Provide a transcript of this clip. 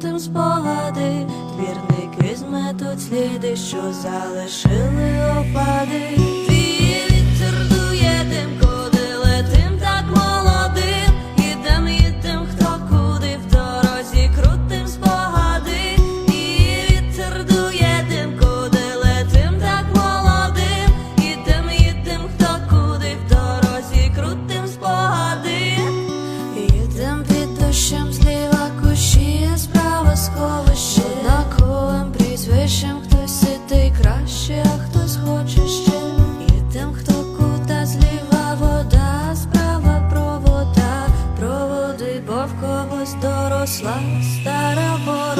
крутим спогади, твірники зметуть сліди, що залишили опади. в когось доросла стара борода.